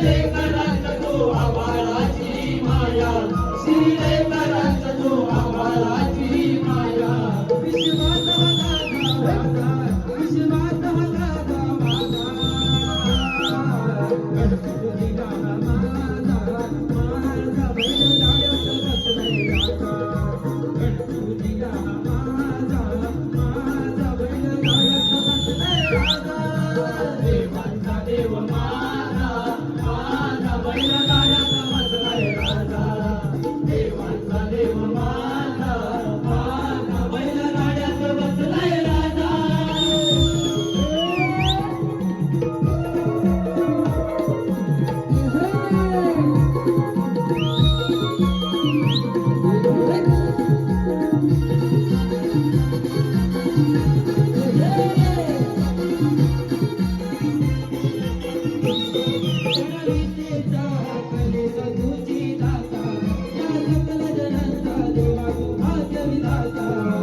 Thank you. Vidhata